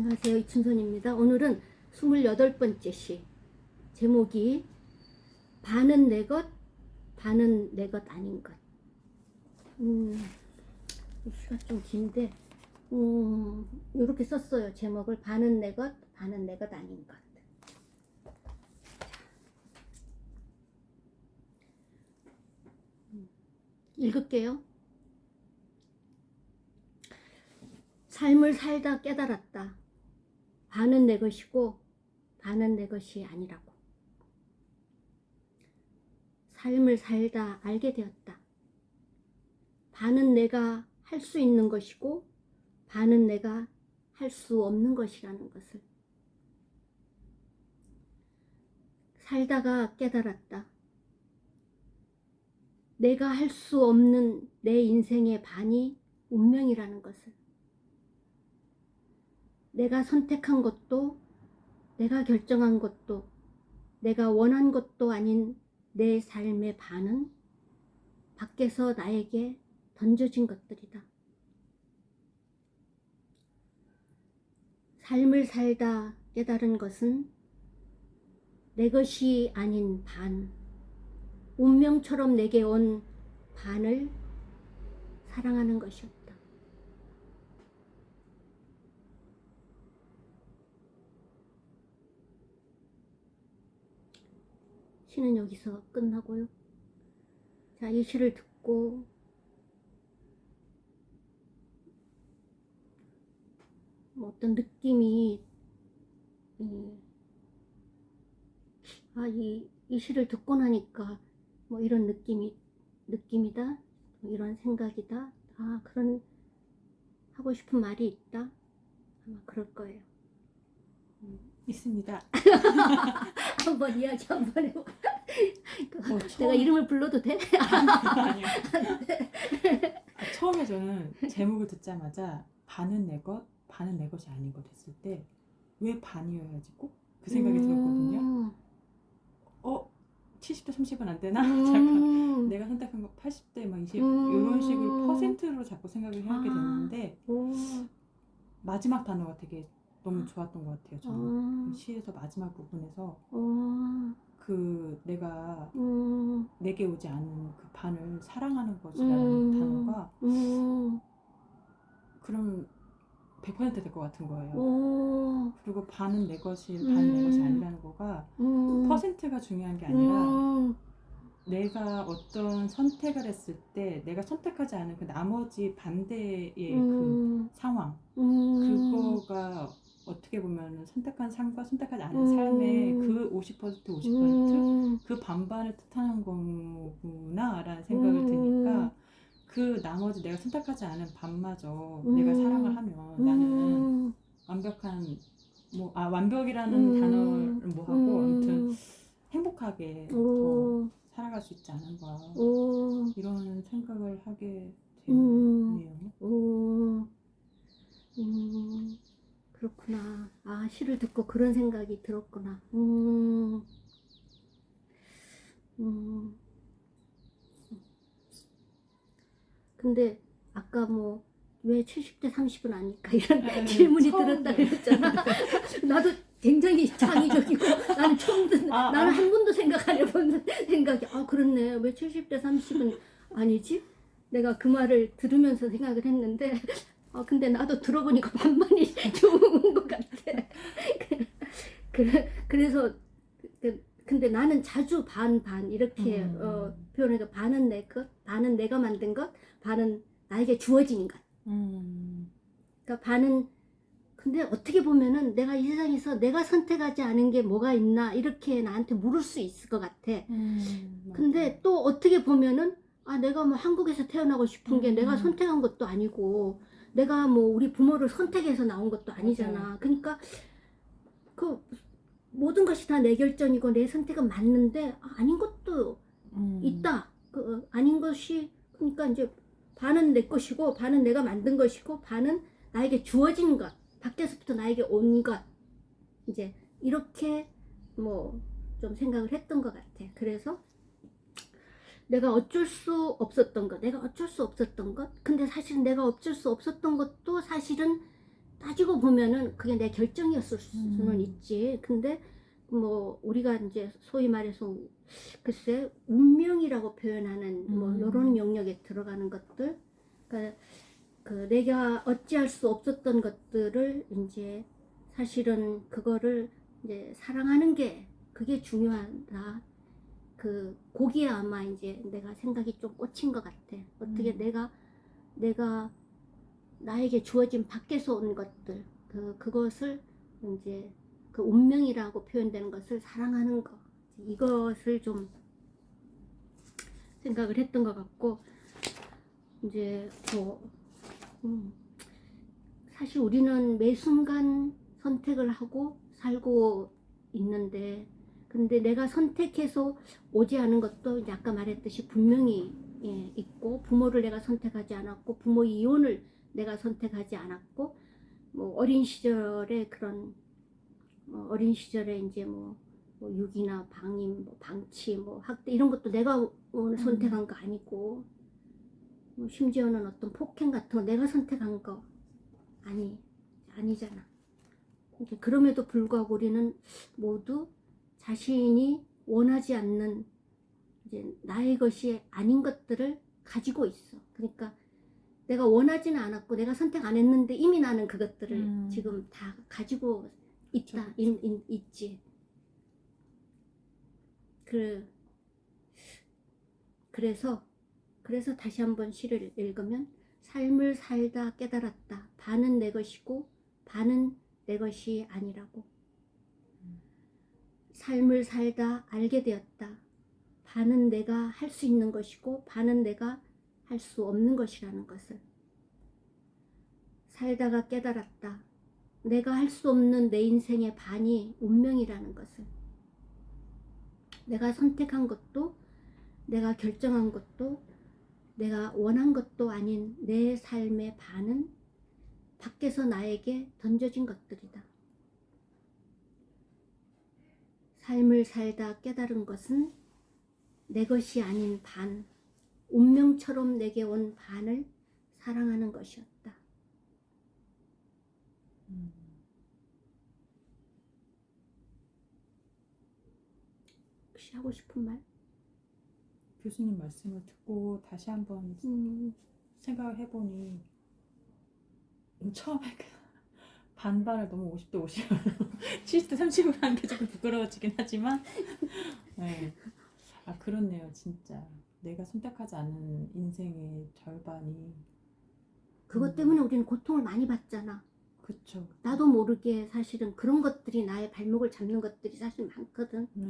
안녕하세요. 이춘선입니다. 오늘은 28번째 시. 제목이 반은 내 것, 반은 내 것 아닌 것. 음, 이 시가 좀 긴데, 음, 이렇게 썼어요. 제목을 반은 내 것, 반은 내 것 아닌 것. 음, 읽을게요. 삶을 살다 깨달았다. 반은 내 것이고 반은 내 것이 아니라고. 삶을 살다 알게 되었다. 반은 내가 할 수 있는 것이고 반은 내가 할 수 없는 것이라는 것을. 살다가 깨달았다. 내가 할 수 없는 내 인생의 반이 운명이라는 것을. 내가 선택한 것도, 내가 결정한 것도, 내가 원한 것도 아닌 내 삶의 반은 밖에서 나에게 던져진 것들이다. 삶을 살다 깨달은 것은 내 것이 아닌 반, 운명처럼 내게 온 반을 사랑하는 것이었다. 시는 여기서 끝나고요. 자, 이 시를 듣고 뭐 어떤 느낌이 이, 아, 이, 이 시를 듣고 나니까 뭐 이런 느낌이 느낌이다, 뭐 이런 생각이다, 아 그런 하고 싶은 말이 있다, 아마 그럴 거예요. 있습니다. 한번 이야기 한번 해봐. 어, 내가 처음에- 이름을 불러도 돼? 아니요. 아, 처음에 저는 제목을 듣자마자 반은 내 것, 반은 내 것이 아닌 것 했을 때 왜 반이어야지 꼭 그 생각이 들었거든요. 음. 어, 70대 30은 안 되나? 음. 잠깐 내가 선택한 거 80대 막 20, 음. 이런 식으로 퍼센트로 자꾸 생각을 하게 아. 됐는데 오. 마지막 단어가 되게 너무 좋았던 것 같아요. 저는 어. 그 시에서 마지막 부분에서 어. 그 내가 음. 내게 오지 않은 그 반을 사랑하는 것이라는 음. 단어가 음. 그럼 100%될 것 같은 거예요. 오. 그리고 반은 내 것이 반은 내 것이 음. 아니라는 거가 음. 퍼센트가 중요한 게 아니라 음. 내가 어떤 선택을 했을 때 내가 선택하지 않은 그 나머지 반대의 그 음. 상황 음. 그거가 어떻게 보면 선택한 삶과 선택하지 않은 음. 삶의 그 50% 50%그 음. 반반을 뜻하는 거구나라는 생각을 음. 드니까 그 나머지 내가 선택하지 않은 반마저 음. 내가 사랑을 하면 나는 음. 완벽한 뭐 아 완벽이라는 음. 단어를 뭐 하고 아무튼 음. 행복하게 더 오. 살아갈 수 있지 않은가 오. 이런 생각을 하게 음. 되네요. 오. 음. 그렇구나. 아, 시를 듣고 그런 생각이 들었구나. 음. 음. 근데 아까 뭐 왜 70대 30은 아닐까 이런 네, 질문이. 들었다 그랬잖아. 나도 굉장히 창의적이고 나는 처음 듣는 아, 나는 아. 한 번도 생각 안 해본 생각이 아 그렇네 왜 70대 30은 아니지? 내가 그 말을 들으면서 생각을 했는데 아 근데 나도 들어보니까 반반이 좋은 것 같아. 그래 그래서 그- 근데 나는 자주 반 반 이렇게 음. 어, 표현해서 반은 내 것, 반은 내가 만든 것, 반은 나에게 주어진 것. 음. 그러니까 반은 근데 어떻게 보면은 내가 이 세상에서 내가 선택하지 않은 게 뭐가 있나 이렇게 나한테 물을 수 있을 것 같아. 음. 근데 또 어떻게 보면은 아 내가 뭐 한국에서 태어나고 싶은 게 음. 내가 선택한 것도 아니고 내가 뭐 우리 부모를 선택해서 나온 것도 아니잖아. 맞아요. 그러니까 그 모든 것이 다 내 결정이고 내 선택은 맞는데 아, 아닌 것도 음. 있다. 그 아닌 것이 그러니까 이제 반은 내 것이고 반은 내가 만든 것이고 반은 나에게 주어진 것, 밖에서부터 나에게 온 것. 이제 이렇게 뭐 좀 생각을 했던 것 같아. 그래서 내가 어쩔 수 없었던 것, 내가 어쩔 수 없었던 것. 근데 사실은 내가 어쩔 수 없었던 것도 사실은 따지고 보면은 그게 내 결정이었을 수는 음. 있지. 근데 뭐 우리가 이제 소위 말해서 글쎄 운명이라고 표현하는 뭐 음. 이런 영역에 들어가는 것들, 그러니까 그 내가 어찌할 수 없었던 것들을 이제 사실은 그거를 이제 사랑하는 게 그게 중요하다. 그 거기에 아마 이제 내가 생각이 좀 꽂힌 것 같아. 어떻게 음. 내가 내가 나에게 주어진 밖에서 온 것들 그 그것을 이제 그 운명이라고 표현되는 것을 사랑하는 거 이것을 좀 생각을 했던 것 같고 이제 뭐 음, 사실 우리는 매 순간 선택을 하고 살고 있는데 근데 내가 선택해서 오지 않은 것도 이제 아까 말했듯이 분명히 예, 있고 부모를 내가 선택하지 않았고 부모 이혼을 내가 선택하지 않았고 뭐 어린 시절에 그런 어, 어린 시절에 이제 뭐, 뭐 유기나 방임, 뭐 방치, 뭐 학대 이런 것도 내가 오늘 선택한 거 아니고 뭐 심지어는 어떤 폭행 같은 거 내가 선택한 거 아니 아니잖아. 그럼에도 불구하고 우리는 모두 자신이 원하지 않는 이제 나의 것이 아닌 것들을 가지고 있어. 그러니까 내가 원하지는 않았고 내가 선택 안 했는데 이미 나는 그것들을 음. 지금 다 가지고 있다, 그쵸. 있, 있, 있지. 그 그래서 그래서 다시 한번 시를 읽으면 삶을 살다 깨달았다. 반은 내 것이고 반은 내 것이 아니라고. 삶을 살다 알게 되었다. 반은 내가 할 수 있는 것이고 반은 내가 할 수 없는 것이라는 것을. 살다가 깨달았다. 내가 할 수 없는 내 인생의 반이 운명이라는 것을. 내가 선택한 것도, 내가 결정한 것도, 내가 원한 것도 아닌 내 삶의 반은 밖에서 나에게 던져진 것들이다. 삶을 살다 깨달은 것은 내 것이 아닌 반, 운명처럼 내게 온 반을 사랑하는 것이었다. 음. 혹시 하고 싶은 말? 교수님 말씀을 듣고 다시 한번 음, 생각을 해보니 음, 처음에 그 반반을 너무 50대 50으로 70대 30으로 하는 게 조금 부끄러워지긴 하지만 네. 아 그렇네요 진짜 내가 선택하지 않은 인생의 절반이 그것 음. 때문에 우리는 고통을 많이 받잖아. 그쵸 나도 모르게 사실은 그런 것들이 나의 발목을 잡는 것들이 사실 많거든. 네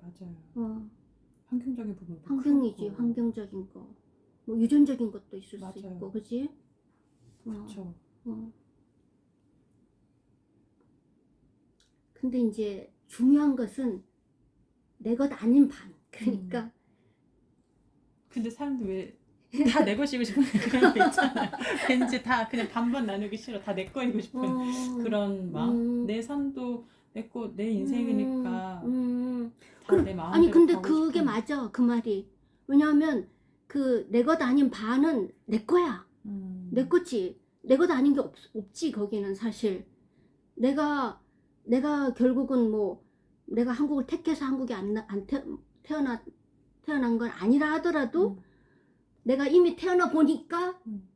맞아요 어, 환경적인 부분도 환경이지, 그렇고. 환경적인 거. 뭐 유전적인 것도 있을 수 맞아요. 있고, 그지? 어, 그쵸 어. 근데 이제 중요한 것은 내 것 아닌 반. 그러니까 음. 근데 사람들 왜 다내 것이고 싶은 그런 게 있잖아요. 왠지 다 그냥 반반 나누기 싫어. 다 내 거이고 싶은 어, 그런 마음. 음. 내 삶도 내 거, 내 인생이니까 음, 음. 다내 마음대로 아니 근데 그게 싶은- 맞아 그 말이 왜냐하면 그 내 것 아닌 반은 내 거야 음. 내 거지 내 것 아닌 게 없, 없지 거기는 사실 내가 내가 결국은 뭐 내가 한국을 택해서 한국에 안, 나- 안 태, 태어나 태어난 건 아니라 하더라도 음. 내가 이미 태어나 보니까 음.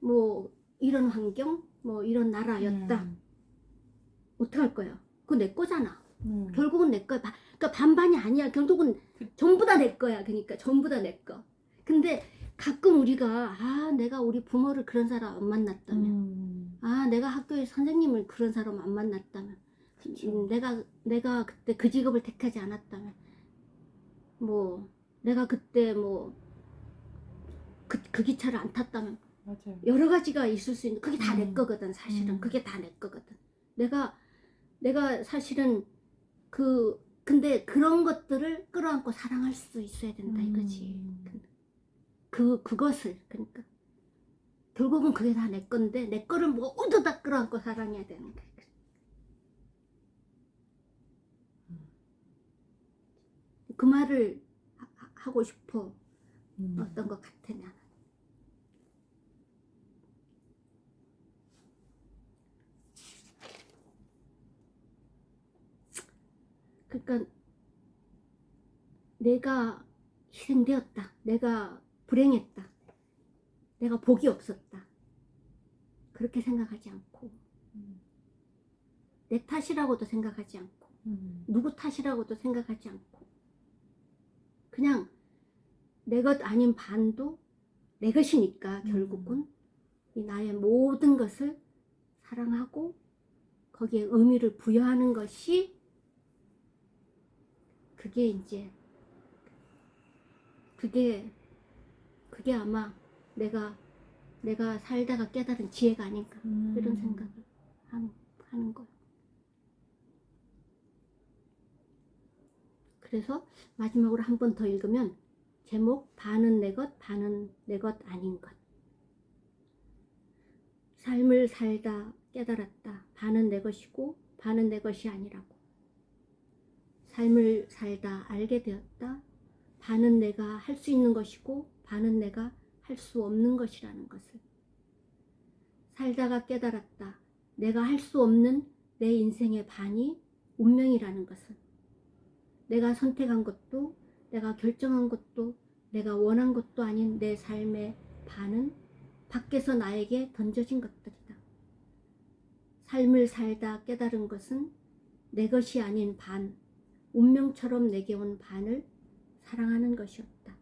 뭐 이런 환경 뭐 이런 나라였다 음. 어떡할 거야 그거 내 거잖아 음. 결국은 내 거야. 바- 그러니까 반반이 아니야. 결국은 그- 전부 다 내 거야. 그러니까 전부 다 내 거. 근데 가끔 우리가 아 내가 우리 부모를 그런 사람 안 만났다면, 음. 아 내가 학교에 선생님을 그런 사람 안 만났다면, 그쵸. 음, 내가 내가 그때 그 직업을 택하지 않았다면, 뭐 내가 그때 뭐 그, 그 기차를 안 탔다면 맞아요. 여러 가지가 있을 수 있는 그게 다 내 음. 거거든 사실은 음. 그게 다 내 거거든 내가 내가 사실은 그 근데 그런 것들을 끌어안고 사랑할 수 있어야 된다 이거지 음. 그 그것을 그러니까 결국은 그게 다 내 건데 내 거를 모두 다 끌어안고 사랑해야 되는 거야 그 말을 하, 고 싶어 음. 어떤 것 같으면. 그러니까 내가 희생되었다. 내가 불행했다. 내가 복이 없었다. 그렇게 생각하지 않고. 음. 내 탓이라고도 생각하지 않고. 음. 누구 탓이라고도 생각하지 않고. 그냥 내 것 아닌 반도 내 것이니까 음. 결국은 이 나의 모든 것을 사랑하고 거기에 의미를 부여하는 것이 그게 이제 그게 그게 아마 내가 내가 살다가 깨달은 지혜가 아닌가 음. 이런 생각을 하는, 하는 거예요. 그래서 마지막으로 한 번 더 읽으면 제목 반은 내 것, 반은 내 것 아닌 것. 삶을 살다 깨달았다. 반은 내 것이고 반은 내 것이 아니라고. 삶을 살다 알게 되었다. 반은 내가 할 수 있는 것이고 반은 내가 할 수 없는 것이라는 것을. 살다가 깨달았다. 내가 할 수 없는 내 인생의 반이 운명이라는 것을. 내가 선택한 것도, 내가 결정한 것도, 내가 원한 것도 아닌 내 삶의 반은 밖에서 나에게 던져진 것들이다. 삶을 살다 깨달은 것은 내 것이 아닌 반, 운명처럼 내게 온 반을 사랑하는 것이었다.